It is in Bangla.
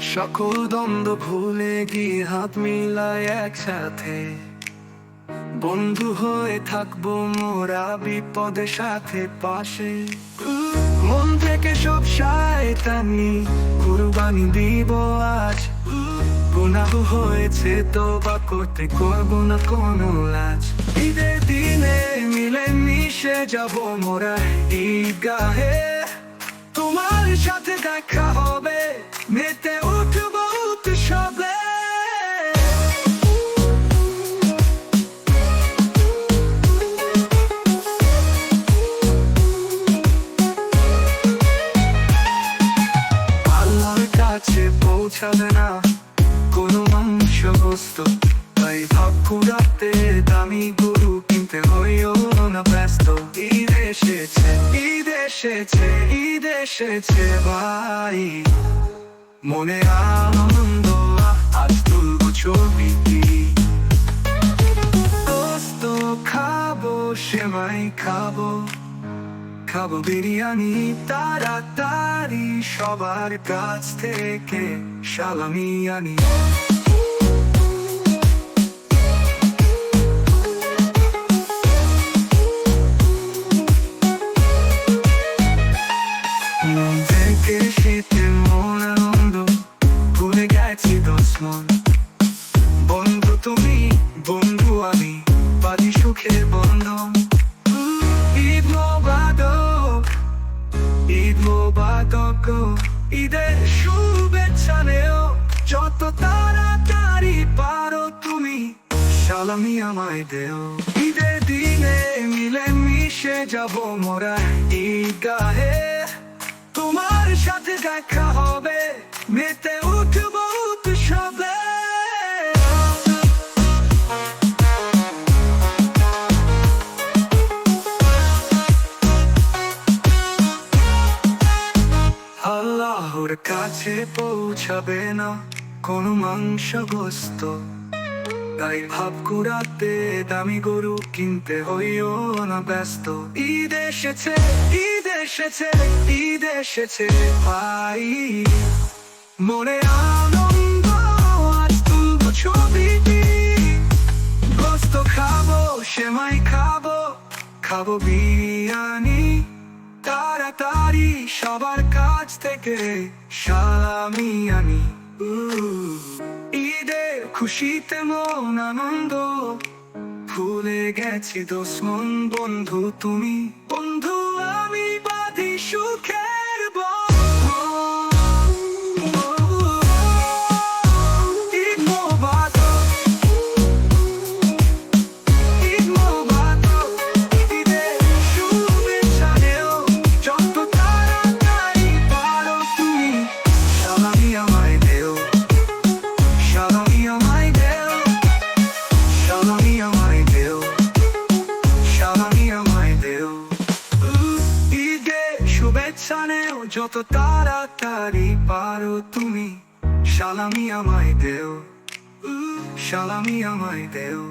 সকল দ্বন্দ্ব ভুলে গিয়ে হাত মিলায় একসাথে। বন্ধু হয়ে থাকব মোরা বিপদে সাথে পাশে। মন থেকে সব শায়তানি কুরবানি দিব আজ। গুনাহ হয়েছে তো বা করতে করব না কোনো লাজ। ঈদের দিনে মিলে মিশে যাব মোরা ঈদগাহে। তোমার সাথে দেখা হবে, মেতে পৌঁছাবে না কোনো মাংস বস্তু তাই ভাব কুড়াতে দামি গরু কিনতে হইও না ব্যস্ত। ঈদ এসেছে ঈদ এসেছে ঈদ এসেছে ভাই। মনে আনন্দ, আজ তুলব ছবি দোস্ত খাব, সেমাই খাব। খাব বিরিয়ানি, তাড়াতাড়ি সবার কাছ থেকে সালামি আনি। বন্ধু তুমি, বন্ধু আমি, বাড়ি সুখের বন্ধন। ঈদের শুভেচ্ছা নেও। যত তাড়াতাড়ি পারো তুমি সালামি আমায় দেও। ঈদের দিনে মিলে মিশে যাব মোরা ঈদগাহে। তোমার সাথে দেখা হবে, মেতে আল্লাহর কাছে পৌঁছাবে না কোনো মাংস গোস্ত তাই ভাব কুড়াতে দামি গরু কিনতে হইও না ব্যস্ত। ঈদ এসেছে ঈদ এসেছে ঈদ এসেছে ভাই। মনে আনন্দ, আজ তুলব ছবি। গোস্ত খাব, সেমাই খাব খাব বিরিয়ানি। তাড়াতাড়ি সবার কাছ থেকে সালামি আনি। ঈদের খুশিতে মন আনন্দ, ভুলে গেছি দোষ বন্ধু, তুমি শুভেচ্ছা যত তাড়াতাড়ি পারো তুমি সালামি আমায় দেও সালামি আমায় দেও